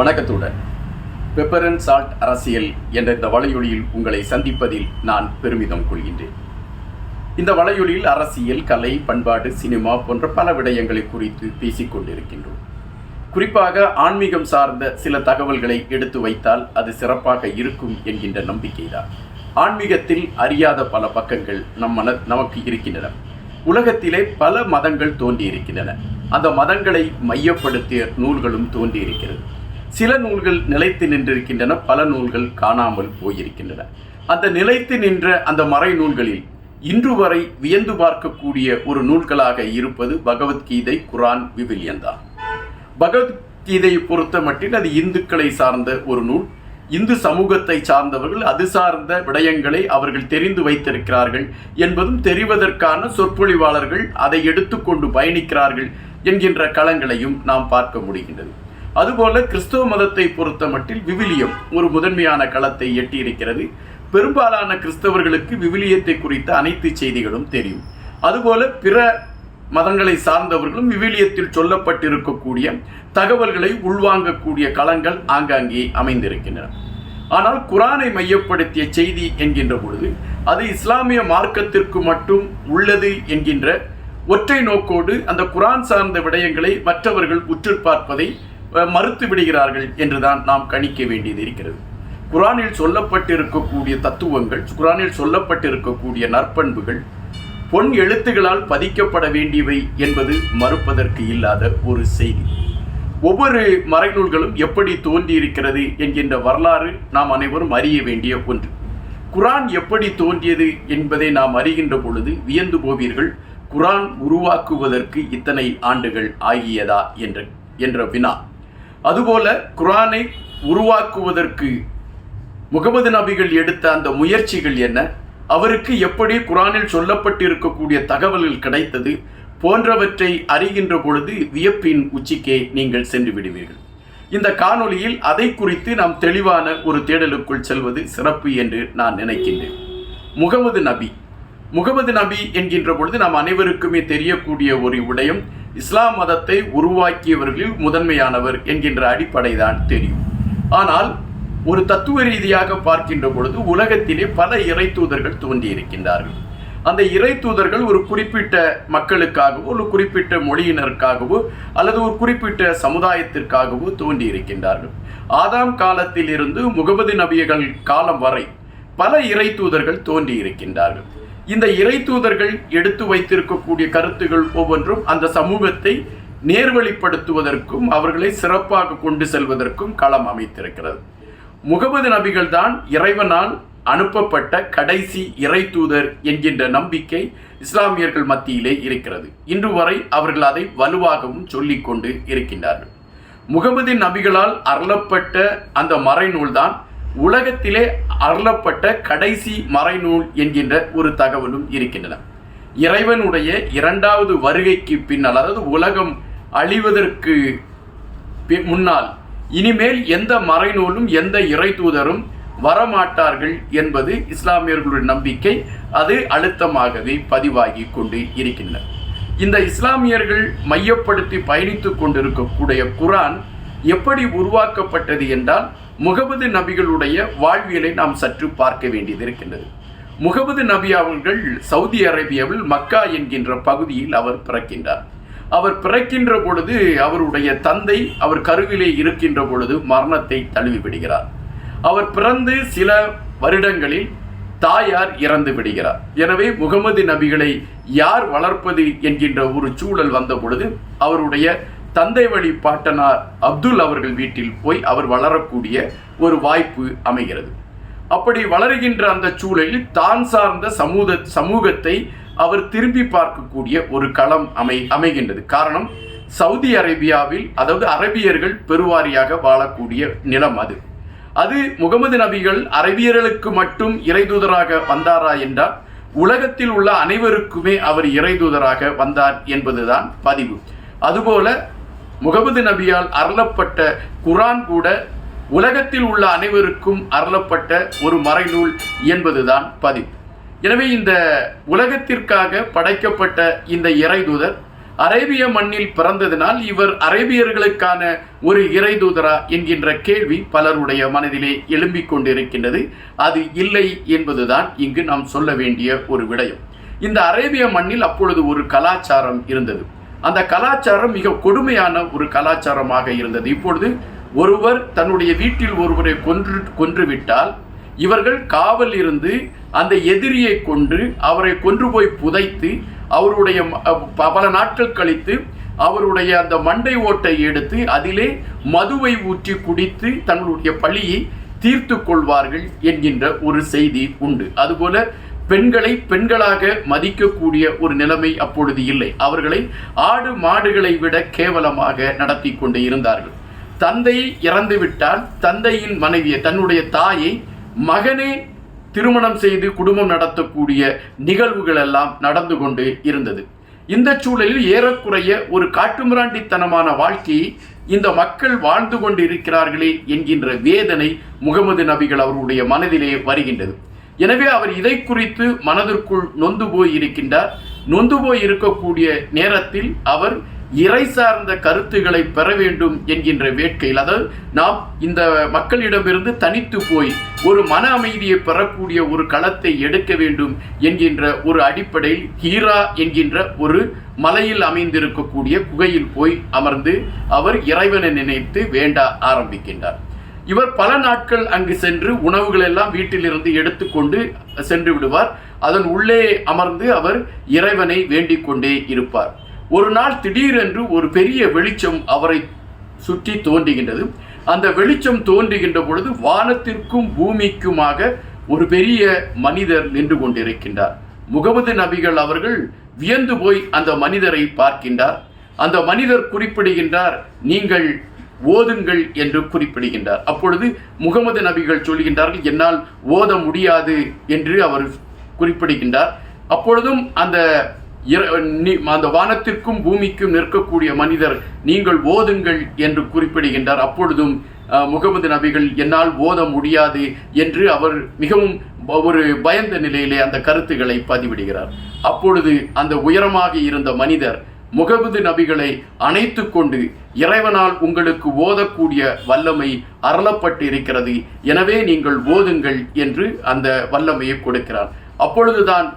வணக்கத்துடன். Pepper and salt அரசியல் என்ற இந்த வலையொலியில் உங்களை சந்திப்பதில் நான் பெருமிதம் கொள்கின்றேன். இந்த வலையொலியில் அரசியல் கலை பண்பாடு சினிமா போன்ற பல விடயங்களை குறித்து பேசிக் கொண்டிருக்கின்றோம். குறிப்பாக ஆன்மீகம் சார்ந்த சில தகவல்களை எடுத்து வைத்தால் அது சிறப்பாக இருக்கும் என்கின்ற நம்பிக்கைதான். ஆன்மீகத்தில் அறியாத பல பக்கங்கள் நம் மன நமக்கு இருக்கின்றன. உலகத்திலே பல மதங்கள் தோன்றியிருக்கின்றன. அந்த மதங்களை மையப்படுத்திய நூல்களும் தோன்றியிருக்கிறது. சில நூல்கள் நிலைத்து நின்றிருக்கின்றன பல நூல்கள் காணாமல் போயிருக்கின்றன. அந்த நிலைத்து நின்ற அந்த மறை நூல்களில் இன்று வரை வியந்து பார்க்கக்கூடிய ஒரு நூல்களாக இருப்பது பகவத்கீதை குரான் விவிலியந்தான் பகவத்கீதையை பொறுத்த மட்டில் அது இந்துக்களை சார்ந்த ஒரு நூல். இந்து சமூகத்தை சார்ந்தவர்கள் அது சார்ந்த விடயங்களை அவர்கள் தெரிந்து வைத்திருக்கிறார்கள் என்பதும் தெரிவதற்கான சொற்பொழிவாளர்கள் அதை எடுத்துக்கொண்டு பயணிக்கிறார்கள் என்கின்ற களங்களையும் நாம் பார்க்க முடிகின்றது. அதுபோல கிறிஸ்தவ மதத்தை பொறுத்த மட்டில் விவிலியம் ஒரு முதன்மையான களத்தை எட்டியிருக்கிறது. பெரும்பாலான கிறிஸ்தவர்களுக்கு விவிலியத்தை குறித்த அனைத்து செய்திகளும் தெரியும். அதுபோல பிற மதங்களை சார்ந்தவர்களும் விவிலியத்தில் சொல்லப்பட்டிருக்கக்கூடிய தகவல்களை உள்வாங்கக்கூடிய களங்கள் ஆங்காங்கே அமைந்திருக்கின்றன. ஆனால் குரானை மையப்படுத்திய செய்தி என்கின்ற பொழுது அது இஸ்லாமிய மார்க்கத்திற்கு மட்டும் உள்ளது என்கின்ற ஒற்றை நோக்கோடு அந்த குரான் சார்ந்த விடயங்களை மற்றவர்கள் உற்று பார்ப்பதை மறுத்து விடுகிறார்கள் என்றுதான் நாம் கணிக்க வேண்டியது இருக்கிறது. குரானில் சொல்லப்பட்டிருக்கக்கூடிய தத்துவங்கள் குரானில் சொல்லப்பட்டிருக்கக்கூடிய நற்பண்புகள் பொன் எழுத்துகளால் பதிக்கப்பட வேண்டியவை என்பது மறுப்பதற்கு இல்லாத ஒரு செய்தி. ஒவ்வொரு மறைநூல்களும் எப்படி தோன்றியிருக்கிறது என்கின்ற வரலாறு நாம் அனைவரும் அறிய வேண்டிய ஒன்று. குரான் எப்படி தோன்றியது என்பதை நாம் அறிகின்ற பொழுது வியந்து போவீர்கள் குரான் உருவாக்குவதற்கு இத்தனை ஆண்டுகள் ஆகியதா என்ற என்ற வினா. அதுபோல குரானை உருவாக்குவதற்கு முகமது நபிகள் எடுத்த அந்த முயற்சிகள் என்ன? அவருக்கு எப்படி குரானில் சொல்லப்பட்டிருக்கக்கூடிய தகவல்கள் கிடைத்தது? போன்றவற்றை அறிகின்ற பொழுது வியப்பின் உச்சிக்கே நீங்கள் சென்று விடுவீர்கள். இந்த காணொலியில் அதை குறித்து நாம் தெளிவான ஒரு தேடலுக்குள் செல்வது சிறப்பு என்று நான் நினைக்கின்றேன். முகமது நபி. முகமது நபி என்கின்ற பொழுது நாம் அனைவருக்குமே தெரியக்கூடிய ஒரு விடயம் இஸ்லாம் மதத்தை உருவாக்கியவர்களில் முதன்மையானவர் என்கின்ற அடிப்படைதான் தெரியும். ஆனால் ஒரு தத்துவ ரீதியாக பார்க்கின்ற பொழுது உலகத்திலே பல இறை தூதர்கள் தோன்றியிருக்கின்றார்கள். அந்த இறை தூதர்கள் ஒரு குறிப்பிட்ட மக்களுக்காகவோ ஒரு குறிப்பிட்ட மொழியினருக்காகவோ அல்லது ஒரு குறிப்பிட்ட சமுதாயத்திற்காகவோ தோன்றியிருக்கின்றார்கள். ஆதாம் காலத்திலிருந்து முகமது நபியர்கள் காலம் வரை பல இறை தூதர்கள் தோன்றியிருக்கின்றார்கள். இந்த இறை தூதர்கள் எடுத்து வைத்திருக்கக்கூடிய கருத்துகள் ஒவ்வொன்றும் அந்த சமூகத்தை நேர்வழிப்படுத்துவதற்கும் அவர்களை சிறப்பாக கொண்டு செல்வதற்கும் களம் அமைத்திருக்கிறது. முகமது நபிகள் தான் இறைவனால் அனுப்பப்பட்ட கடைசி இறை தூதர் என்கின்ற நம்பிக்கை இஸ்லாமியர்கள் மத்தியிலே இருக்கிறது. இன்று வரை அவர்கள் அதை வலுவாகவும் சொல்லிக்கொண்டு இருக்கின்றார்கள். முகமது நபிகளால் அருளப்பட்ட அந்த மறைநூல் தான் உலகத்திலே அருளப்பட்ட கடைசி மறைநூல் என்கின்ற ஒரு தகவலும் இருக்கின்றன. இறைவனுடைய இரண்டாவது வருகைக்கு பின்னால் அதாவது உலகம் அழிவதற்கு பி- முன்னால் இனிமேல் எந்த மறைநூலும் எந்த இறை தூதரும் வரமாட்டார்கள் என்பது இஸ்லாமியர்களுடைய நம்பிக்கை. அது அழுத்தமாகவே பதிவாகி கொண்டு இருக்கின்றன. இந்த இஸ்லாமியர்கள் மையப்படுத்தி பயணித்துக் கொண்டிருக்கக்கூடிய குரான் எப்படி உருவாக்கப்பட்டது என்றால் முகமது நபிகளுடைய வாழ்வியலை நாம் சற்று பார்க்க வேண்டியது இருக்கின்றது முகமது நபி அவர்கள் சவுதி அரேபியாவில் மக்கா என்கின்ற பகுதியில் அவர் பிறக்கின்றார். அவர் பிறக்கின்ற பொழுது அவருடைய தந்தை அவர் கருவிலே இருக்கின்ற பொழுது மரணத்தை தழுவி விடுகிறார் அவர் பிறந்து சில வருடங்களில் தாயார் இறந்து விடுகிறார். எனவே முகமது நபிகளை யார் வளர்ப்பது என்கின்ற ஒரு சூழல் வந்த பொழுது அவருடைய தந்தை வழி பாட்டனார் அப்துல் அவர்கள் வீட்டில் போய் அவர் வளரக்கூடிய ஒரு வாய்ப்பு அமைகிறது. அப்படி வளருகின்ற அந்த சூழலில் தான் சார்ந்த சமூக சமூகத்தை அவர் திரும்பி பார்க்கக்கூடிய ஒரு களம் அமை அமைகின்றது. காரணம் சவுதி அரேபியாவில் அதாவது அரபியர்கள் பெருவாரியாக வாழக்கூடிய நிலம் அது. அது முகமது நபிகள் அரபியர்களுக்கு மட்டும் இறைதூதராக வந்தாரா என்றால் உலகத்தில் உள்ள அனைவருக்குமே அவர் இறைதூதராக வந்தார் என்பதுதான் பதிவு. அதுபோல முகமது நபியால் அருளப்பட்ட குரான் கூட உலகத்தில் உள்ள அனைவருக்கும் அருளப்பட்ட ஒரு மறைநூல் என்பதுதான் பதிவு எனவே இந்த உலகத்திற்காக படைக்கப்பட்ட இந்த இறைதூதர் அரேபிய மண்ணில் பிறந்ததினால் இவர் அரேபியர்களுக்கான ஒரு இறைதூதரா என்கின்ற கேள்வி பலருடைய மனதிலே எழும்பிக் கொண்டிருக்கின்றது. அது இல்லை என்பதுதான் இங்கு நாம் சொல்ல வேண்டிய ஒரு விடயம். இந்த அரேபிய மண்ணில் அப்பொழுது ஒரு கலாச்சாரம் இருந்தது. அந்த கலாச்சாரம் மிக கொடுமையான ஒரு கலாச்சாரமாக இருந்தது. இப்பொழுது ஒருவர் தன்னுடைய வீட்டில் ஒருவரை கொன்று கொன்றுவிட்டால் இவர்கள் காவல் இருந்து அந்த எதிரியை கொன்று அவரை கொன்று போய் புதைத்து அவருடைய பல நாட்கள் கழித்து அவருடைய அந்த மண்டை ஓட்டை எடுத்து அதிலே மதுவை ஊற்றி குடித்து தங்களுடைய பழியை தீர்த்து கொள்வார்கள் என்கின்ற ஒரு செய்தி உண்டு. அதுபோல பெண்களை பெண்களாக மதிக்கக்கூடிய ஒரு நிலைமை அப்பொழுது இல்லை. அவர்களை ஆடு மாடுகளை விட கேவலமாக நடத்தி கொண்டு இருந்தார்கள். தந்தை இறந்துவிட்டால் தந்தையின் மனைவியை தன்னுடைய தாயை மகனே திருமணம் செய்து குடும்பம் நடத்தக்கூடிய நிகழ்வுகள் எல்லாம் நடந்து கொண்டு இருந்தது. இந்த சூழலில் ஏறக்குறைய ஒரு காட்டுமிராண்டித்தனமான வாழ்க்கையை இந்த மக்கள் வாழ்ந்து கொண்டு இருக்கிறார்களே என்கின்ற வேதனை முகமது நபிகள் அவருடைய மனதிலே வருகின்றது. எனவே அவர் இதை குறித்து மனதிற்குள் நொந்து போய் இருக்கின்றார். நொந்து போய் இருக்கக்கூடிய நேரத்தில் அவர் இறை சார்ந்த கருத்துக்களை பெற வேண்டும் என்கின்ற வேட்கையில் அதாவது நாம் இந்த மக்களிடமிருந்து தனித்து போய் ஒரு மன அமைதியை பெறக்கூடிய ஒரு களத்தை எடுக்க வேண்டும் என்கின்ற ஒரு அடிப்படையில் ஹீரா என்கின்ற ஒரு மலையில் அமைந்திருக்கக்கூடிய குகையில் போய் அமர்ந்து அவர் இறைவனை நினைத்து வேண்ட ஆரம்பிக்கின்றார். இவர் பல நாட்கள் அங்கு சென்று உணவுகள் எல்லாம் வீட்டிலிருந்து எடுத்துக்கொண்டு சென்று விடுவார். அதன் உள்ளே அமர்ந்து அவர் இறைவனை வேண்டிக் கொண்டே இருப்பார். ஒரு நாள் திடீரென்று ஒரு பெரிய வெளிச்சம் அவரை சுற்றி தோன்றுகின்றது. அந்த வெளிச்சம் தோன்றுகின்ற பொழுது வானத்திற்கும் பூமிக்குமாக ஒரு பெரிய மனிதர் நின்று கொண்டிருக்கின்றார். முகமது நபிகள் அவர்கள் வியந்து போய் அந்த மனிதரை பார்க்கின்றார். அந்த மனிதர் குறிப்பிடுகின்றார் நீங்கள் ஓதுங்கள் என்று குறிப்பிடுகின்றார். அப்பொழுது முகமது நபிகள் சொல்கின்றார்கள் என்னால் ஓத முடியாது என்று அவர் குறிப்பிடுகின்றார். அப்பொழுதும் அந்த இர- அந்த வானத்திற்கும் பூமிக்கும் நிற்கக்கூடிய மனிதர் நீங்கள் ஓதுங்கள் என்று குறிப்பிடுகின்றார். அப்பொழுதும் முகமது நபிகள் என்னால் ஓத முடியாது என்று அவர் மிகவும் ஒரு பயந்த நிலையிலே அந்த கருத்துக்களை பதிவிடுகிறார். அப்பொழுது அந்த உயரமாக இருந்த மனிதர் முகமது நபிகளை அணைத்து கொண்டு இறைவனால் உங்களுக்கு ஓதக்கூடிய வல்லமை அருளப்பட்டு இருக்கிறது எனவே நீங்கள் ஓதுங்கள் என்று அந்த வல்லமையை கொடுக்கிறார். அப்பொழுதுதான்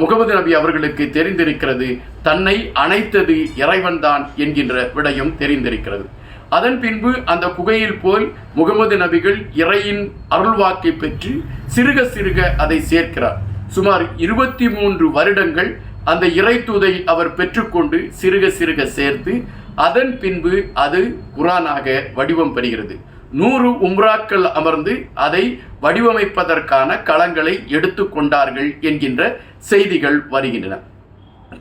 முகமது நபி அவர்களுக்கு தெரிந்திருக்கிறது தன்னை அணைத்தது இறைவன்தான் என்கின்ற விடயம் தெரிந்திருக்கிறது. அதன் பின்பு அந்த குகையில் போய் முகமது நபிகள் இறையின் அருள்வாக்கை பெற்று சிறுக சிறுக அதை சேர்க்கிறார். சுமார் இருபத்தி மூன்று வருடங்கள் அந்த இறைத்தூதை அவர் பெற்றுக்கொண்டு சிறுக சிறுக சேர்த்து அதன் பின்பு அது குரானாக வடிவம் பெறுகிறது. நூறு உம்ராக்கள் அமர்ந்து அதை வடிவமைப்பதற்கான களங்களை எடுத்துக்கொண்டார்கள் என்கின்ற செய்திகள் வருகின்றன.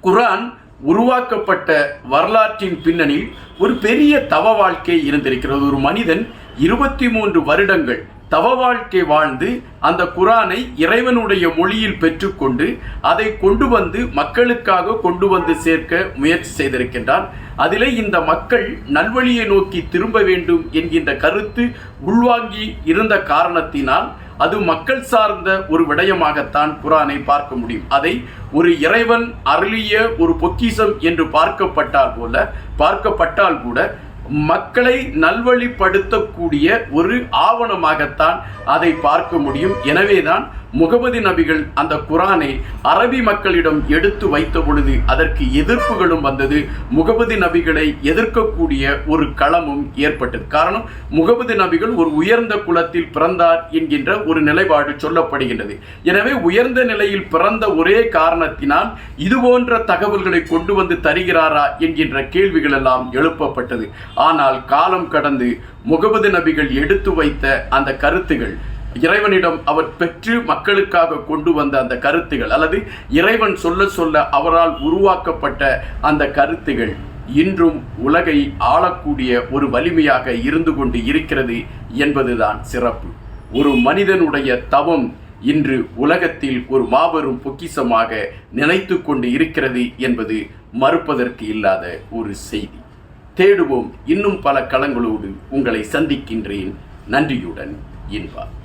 குரான் உருவாக்கப்பட்ட வரலாற்றின் பின்னணியில் ஒரு பெரிய தவ வாழ்க்கை இருந்திருக்கிறது. ஒரு மனிதன் இருபத்தி மூன்று வருடங்கள் தவ வாழ்க்கை வாழ்ந்து அந்த குரானை இறைவனுடைய மொழியில் பெற்றுக்கொண்டு அதை கொண்டு வந்து மக்களுக்காக கொண்டு வந்து சேர்க்க முயற்சி செய்திருக்கின்றான் அதிலே இந்த மக்கள் நல்வழியை நோக்கி திரும்ப வேண்டும் என்கின்ற கருத்து உள்வாங்கி இருந்த காரணத்தினால் அது மக்கள் சார்ந்த ஒரு விடயமாகத்தான் குரானை பார்க்க முடியும். அதை ஒரு இறைவன் அருளிய ஒரு பொக்கிசம் என்று பார்க்கப்பட்டால் போல பார்க்கப்பட்டால் கூட மக்களை நல்வழிப்படுத்தக்கூடிய ஒரு ஆவணமாகத்தான் அதை பார்க்க முடியும். எனவேதான் முகமது நபிகள் அந்த குரானை அரபி மக்களிடம் எடுத்து வைத்த பொழுது அதற்கு எதிர்ப்புகளும் வந்தது. முகமது நபிகளை எதிர்க்கக்கூடிய ஒரு களமும் ஏற்பட்டது. காரணம் முகமது நபிகள் ஒரு உயர்ந்த குலத்தில் பிறந்தார் என்கின்ற ஒரு நிலைப்பாடு சொல்லப்படுகின்றது. எனவே உயர்ந்த நிலையில் பிறந்த ஒரே காரணத்தினால் இது போன்ற தகவல்களை கொண்டு வந்து தருகிறாரா என்கின்ற கேள்விகள் எல்லாம் எழுப்பப்பட்டது. ஆனால் காலம் கடந்து முகமது நபிகள் எடுத்து வைத்த அந்த கருத்துகள் இறைவனிடம் அவர் பெற்று மக்களுக்காக கொண்டு வந்த அந்த கருத்துகள் அல்லது இறைவன் சொல்ல சொல்ல அவரால் உருவாக்கப்பட்ட அந்த கருத்துகள் இன்றும் உலகை ஆளக்கூடிய ஒரு வலிமையாக இருந்து கொண்டு இருக்கிறது என்பதுதான் சிறப்பு. ஒரு மனிதனுடைய தவம் இன்று உலகத்தில் ஒரு மாபெரும் பொக்கிஷமாக நினைத்து கொண்டு இருக்கிறது என்பது மறுப்பதற்கு இல்லாத ஒரு செய்தி. தேடுவோம். இன்னும் பல களங்களோடு உங்களை சந்திக்கின்றேன். நன்றியுடன் இன்பா.